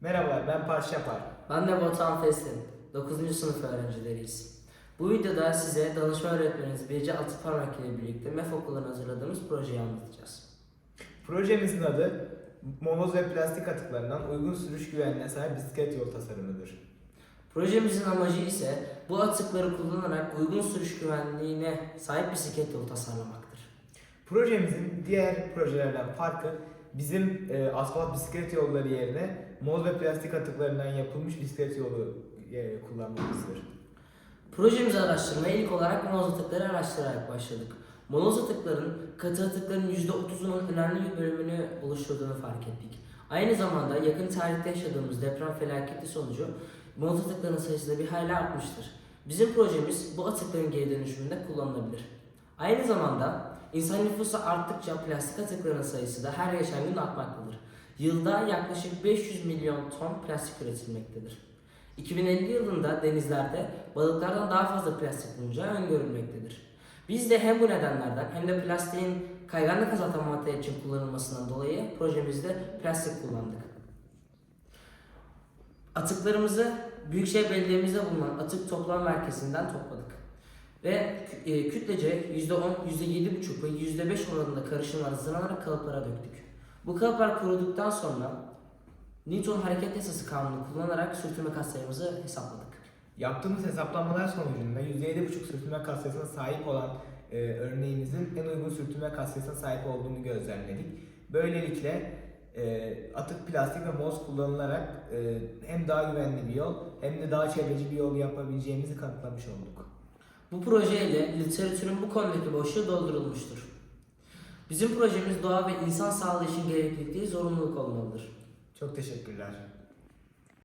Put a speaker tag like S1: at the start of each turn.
S1: Merhabalar ben Parça Yapar.
S2: Ben de Batuhan Feslim. 9. sınıf öğrencileriyiz. Bu videoda size danışma öğretmeniniz Birce Altıparmak ile birlikte MEF okullarına hazırladığımız projeyi anlatacağız.
S1: Projemizin adı moloz ve plastik atıklarından uygun sürüş güvenliğine sahip bisiklet yol tasarımıdır.
S2: Projemizin amacı ise bu atıkları kullanarak uygun sürüş güvenliğine sahip bisiklet yolu tasarlamaktır.
S1: Projemizin diğer projelerden farkı bizim e, asfalt bisiklet yolları yerine moloz ve plastik atıklarından yapılmış bisiklet yolu e, kullanmamızdır.
S2: Projemizi araştırmaya ilk olarak moloz atıkları araştırarak başladık. Moloz atıkların katı atıkların %30'unun önemli bir bölümünü oluşturduğunu fark ettik. Aynı zamanda yakın tarihte yaşadığımız deprem felaketi sonucu moloz atıklarının sayısı da bir hayli artmıştır. Bizim projemiz bu atıkların geri dönüşümünde kullanılabilir. Aynı zamanda insan nüfusu arttıkça plastik atıkların sayısı da her geçen gün artmaktadır. Yılda yaklaşık 500 milyon ton plastik üretilmektedir. 2050 yılında denizlerde balıklardan daha fazla plastik bulunacağı öngörülmektedir. Biz de hem bu nedenlerden hem de plastiğin kayganlık azaltan madde için kullanılmasından dolayı projemizde plastik kullandık. Atıklarımızı Büyükşehir Belediye'mizde bulunan atık toplama merkezinden topladık. Ve kü- kütlece %10, %7,5 ve %5 oranında karışımlar hazırlanarak kalıplara döktük. Bu kalıplar kuruduktan sonra Newton hareket yasası kanunu kullanarak sürtünme katsayımızı hesapladık.
S1: Yaptığımız hesaplamalar sonucunda %7,5 sürtünme katsayısına sahip olan e, örneğimizin en uygun sürtünme katsayısına sahip olduğunu gözlemledik. Böylelikle e, atık plastik ve moloz kullanılarak e, hem daha güvenli bir yol hem de daha çevreci bir yol yapabileceğimizi kanıtlamış olduk.
S2: Bu projeyle literatürün bu konudaki boşluğu doldurulmuştur. Bizim projemiz doğa ve insan sağlığı için gereklilik değil, zorunluluk olmalıdır.
S1: Çok teşekkürler.